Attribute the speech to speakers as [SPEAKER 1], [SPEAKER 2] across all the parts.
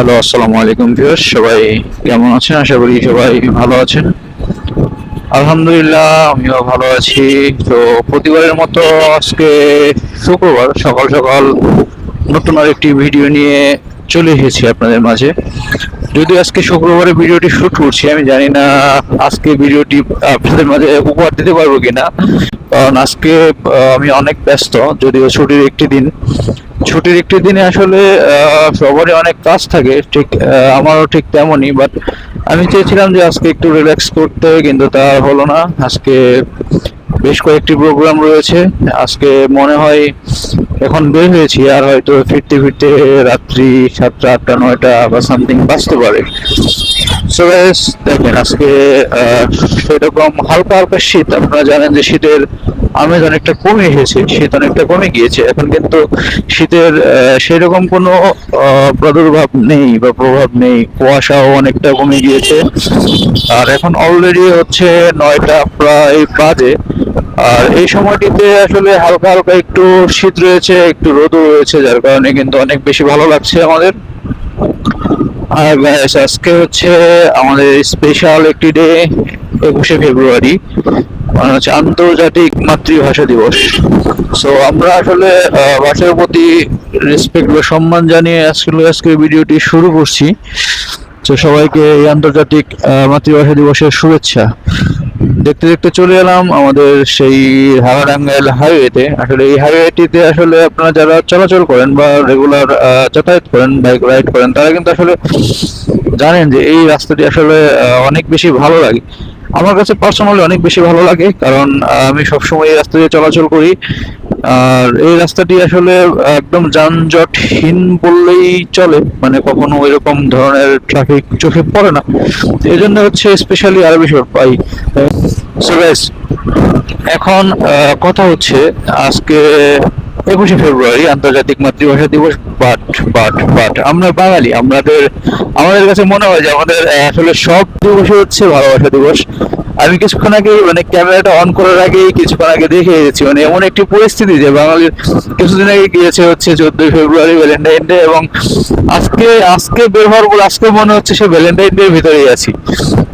[SPEAKER 1] Hello, আসসালামু আলাইকুম viewers. সবাই কেমন আছেন? আশা করি সবাই ভালো আছেন। আলহামদুলিল্লাহ, আমিও ভালো আছি। তো প্রতিবারের মতো আজকে শুক্রবার, সকাল সকাল নতুন আরেকটি ভিডিও নিয়ে চলে এসেছি আপনাদের মাঝে। যদি আজকে শুক্রবারে ভিডিওটি শুট করছি, আমি জানি না আজকে ভিডিওটি আপনাদের মাঝে উপহার দিতে পারব কিনা। কারণ আজকে আমি অনেক ব্যস্ত, যদিও ছুটির একটি দিন। ছুটির একটি দিনে আসলে সবারই অনেক কাজ থাকে, ঠিক আমারও ঠিক তেমনই বাট আমি চেয়েছিলাম যে আজকে একটু রিল্যাক্স করতে, কিন্তু তা হলো না। আজকে বেশ কয়েকটি প্রোগ্রাম রয়েছে। আজকে মনে হয় এখন বের হয়েছি, আর হয়তো ফিরতে ফিরতে রাত্রি সাতটা, আটটা, নয়টা বা সামথিং বাঁচতে পারে। সো দেখেন আজকে সেরকম হালকা হালকা শীত, আপনারা জানেন যে শীতের আমেজ অনেকটা কমে এসেছে, শীত অনেকটা কমে গিয়েছে। এখন কিন্তু শীতের সেরকম কোনো প্রাদুর্ভাব নেই বা প্রভাব নেই। কুয়াশাও অনেকটা কমে গিয়েছে। আর এখন অলরেডি হচ্ছে নয়টা প্রায় বাজে। আর এই সময়টিতে আসলে হালকা হালকা একটু শীত রয়েছে, একটু রোদও রয়েছে, যার কারণে কিন্তু অনেক বেশি ভালো লাগছে আমাদের। আর আজকে হচ্ছে আমাদের স্পেশাল একটি ডে একুশে ফেব্রুয়ারি। মানে হচ্ছে আন্তর্জাতিক মাতৃভাষা দিবস। সো আমরা আসলে ভাষার প্রতি রেসপেক্ট বা সম্মান জানিয়ে আসলে আজকে ভিডিওটি শুরু করছি। তো সবাইকে এই আন্তর্জাতিক মাতৃভাষা দিবসের শুভেচ্ছা। দেখতে দেখতে চলে এলাম আমাদের সেই হাওড়াঙ্গাইল হাইওয়েতে আসলে এই হাইওয়েটিতে আসলে আপনারা যারা চলাচল করেন বা রেগুলার যাতায়াত করেন বাইক রাইড করেন, তারা কিন্তু আসলে জানেন যে এই রাস্তাটি আসলে অনেক বেশি ভালো লাগে। আমার কাছে পার্সোনালি অনেক বেশি ভালো লাগে, কারণ আমি সবসময় এই রাস্তা দিয়ে চলাচল করি। আর এই রাস্তাটি আসলে একদম যানজটহীন বললেই চলে মানে কখনো এরকম ধরনের ট্রাফিক চোখে পড়ে না। এই জন্য হচ্ছে স্পেশালি আরও বেশি পাই। এখন কথা হচ্ছে আজকে একুশে ফেব্রুয়ারি আন্তর্জাতিক মাতৃভাষা দিবস বাট বাট বাট আমরা বাঙালি, আমাদের আমাদের কাছে মনে হয় যে আমাদের আসলে সব দিবসই হচ্ছে ভালোবাসা দিবস। আমি কিছুক্ষণ আগে মানে ক্যামেরাটা অন করার আগেই কিছুক্ষণ আগে দেখে এসেছি মানে এমন একটি পরিস্থিতি যে বাঙালির কিছুদিন আগে গিয়েছে হচ্ছে চোদ্দই ফেব্রুয়ারি ভ্যালেন্টাইন ডে এবং আজকে আজকে বের হওয়ার পর আজকে মনে হচ্ছে সে ভ্যালেন্টাইন ডে ভিতরেই আছি।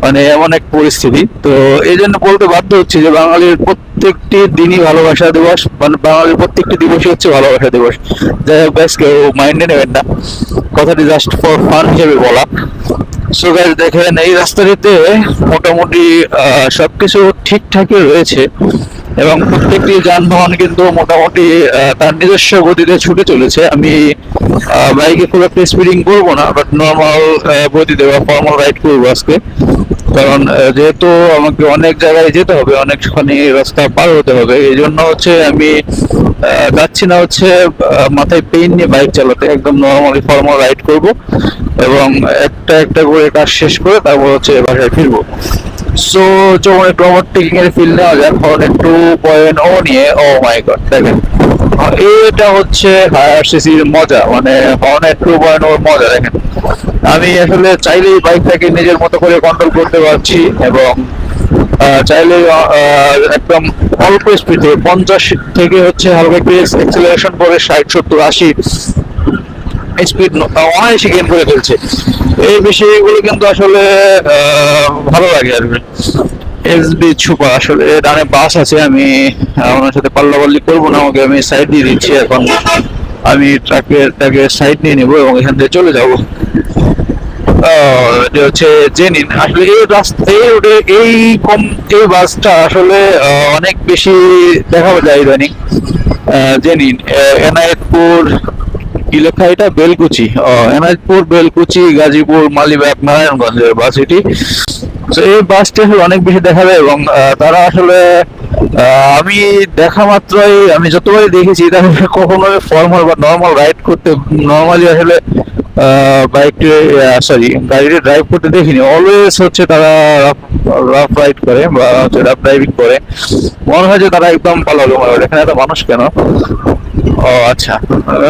[SPEAKER 1] মানে এমন এক পরিস্থিতি। তো এই জন্য বলতে বাধ্য হচ্ছে যে বাঙালির প্রত্যেকটি দিনই ভালোবাসা দিবস মানে বাঙালির প্রত্যেকটি দিবসই হচ্ছে ভালোবাসা দিবস। যাই হোক ব্যাস কেউ মাইন্ডে নেবেন না। কথাটি জাস্ট ফর ফান হিসেবে বলা। সো গাইজ দেখেন এই রাস্তাটিতে মোটামুটি আহ, সবকিছু ঠিকঠাকই রয়েছে এবং প্রত্যেকটি যানবাহন কিন্তু মোটামুটি তার নিজস্ব গতিতে ছুটে চলেছে। আমি বাইকে খুব একটা স্পিডিং করব না বাট নর্মাল গতিতে বা ফর্মাল রাইড করব আজকে। কারণ যেহেতু আমাকে অনেক জায়গায় যেতে হবে, অনেকখানি রাস্তা পার হতে হবে এই জন্য হচ্ছে আমি যাচ্ছি না হচ্ছে মাথায় পেইন নিয়ে বাইক চালাতে, একদম নর্মালি ফর্মাল রাইড করব এবং একটা একটা করে কাজ শেষ করে তারপর হচ্ছে বাসায় ফিরবো। সো যখন একটু ওভারটেকিং এর ফিল নেওয়া যাক হর্নেট টু পয়েন্ট ও নিয়ে ও মাই গড দেখেন। এটা হচ্ছে হায়ার সিসির মজা মানে হর্নেট টু পয়েন্ট ওর মজা, দেখেন। আমি আসলে চাইলেই বাইকটাকে নিজের মতো করে কন্ট্রোল করতে পারছি এবং চাইলে একদম অল্প স্পিডে পঞ্চাশ থেকে হচ্ছে হালকা একটু এক্সেলারেশন করে ষাট, সত্তর, আশি স্পিড অনায়াসে গেম করে ফেলছে। এই বিষয়গুলো কিন্তু আসলে ভালো লাগে আর কি। এসবি ছুপা আসলে ডানে বাস আছে, আমি আমার সাথে পাল্লাপাল্লি করব না আমাকে আমি সাইড দিয়ে দিচ্ছি এখন। আমি ট্রাকের ট্রাকে সাইড নিয়ে নেব এবং এখান থেকে চলে যাব। হচ্ছে জেনিন। আসলে এই এই রোডে এই কম এই বাসটা আসলে অনেক বেশি দেখা যায় ইদানিং। জেনিন। এনায়েতপুর এটা? বেলকুচি। বেলকুচি, গাজীপুর, মালিবাগ, নারায়ণগঞ্জের বাস এটি। তো এই বাসটি আসলে অনেক বেশি দেখা যায় এবং তারা আসলে আমি দেখা মাত্রই আমি যতবারই দেখেছি, তারা কখনো ফর্মাল বা নর্মাল রাইড করতে নর্মালি আসলে বাইকটি সরি গাড়িটি ড্রাইভ করতে দেখিনি। অলওয়েজ হচ্ছে তারা রাফ রাইড করে বা হচ্ছে রাফ ড্রাইভিং করে। মনে হয় যে তারা একদম পালালো এখানে এত মানুষ কেন? ও আচ্ছা।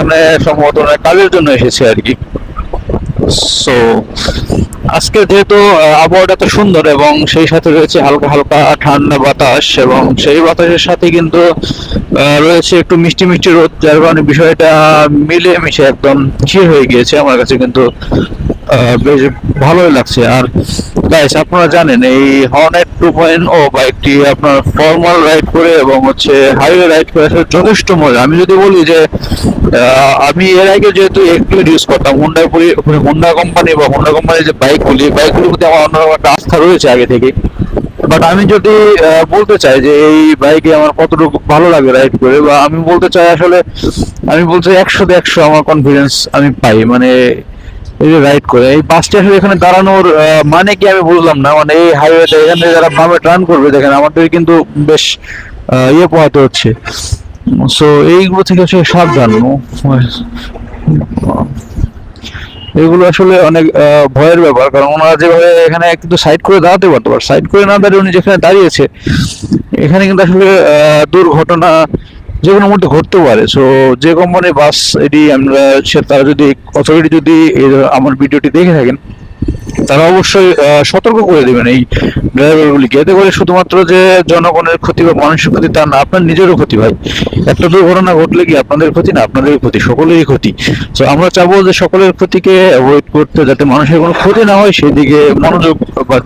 [SPEAKER 1] মানে সম্ভবত মানে কাজের জন্য এসেছে আর কি। সো আজকে যেহেতু আবহাওয়াটা তো সুন্দর এবং সেই সাথে রয়েছে হালকা হালকা ঠান্ডা বাতাস এবং সেই বাতাসের সাথে কিন্তু রয়েছে একটু মিষ্টি মিষ্টি রোদ, যার কারণে বিষয়টা মিলে মিশে একদম চির হয়ে গিয়েছে। আমার কাছে কিন্তু বেশ ভালোই লাগছে। আর গাইস আপনারা জানেন, এই হর্নেট টু পয়েন্ট ও বাইকটি আপনার ফর্মাল রাইড করে এবং হচ্ছে হাইওয়ে রাইড করে আসলে যথেষ্ট মজা। আমি যদি বলি যে আমি এর আগে যেহেতু একটু ইউজ করতাম হোন্ডা হোন্ডা কোম্পানি বা হোন্ডা কোম্পানির যে বাইকগুলি বাইকগুলির প্রতি আমার অন্যরকম একটা আস্থা রয়েছে আগে থেকে। বাট আমি যদি বলতে চাই যে, এই বাইকে আমার কতটুকু ভালো লাগে রাইড করে, বা আমি বলতে চাই আসলে, আমি বলতে চাই একশো একশো আমার কনফিডেন্স আমি পাই। মানে এই যে রাইড করে, এই বাসটি আসলে এখানে দাঁড়ানোর মানে কি আমি বুঝলাম না। মানে এই হাইওয়েতে এখানে যারা বামে টার্ন করবে, দেখেন আমাদের কিন্তু বেশ ইয়ে পোহাতে হচ্ছে। সো এইগুলো থেকে হচ্ছে সাবধান। এগুলো আসলে অনেক ভয়ের ব্যাপার। কারণ ওনারা যেভাবে এখানে কিন্তু সাইড করে দাঁড়াতে পারতো সাইড করে না দাঁড়িয়ে উনি যেখানে দাঁড়িয়েছে, এখানে কিন্তু আসলে দুর্ঘটনা যে কোনো মুহূর্তে ঘটতে পারে। সো যে কোম্পানি বাস এটি আমরা, সে তারা যদি অথরিটি যদি আমার ভিডিওটি দেখে থাকেন, তারা অবশ্যই সতর্ক করে দেবেন এই ড্রাইভারগুলিকে এতে করে শুধুমাত্র যে জনগণের ক্ষতি বা মানুষের ক্ষতি তা না, আপনার নিজেরও ক্ষতি ভাই। একটা দুর্ঘটনা ঘটলে কি আপনাদের ক্ষতি না? আপনাদেরই ক্ষতি, সকলেরই ক্ষতি। তো আমরা চাবো যে সকলের ক্ষতিকে অ্যাভয়েড করতে, যাতে মানুষের কোনো ক্ষতি না হয়, সেদিকে মনোযোগ বা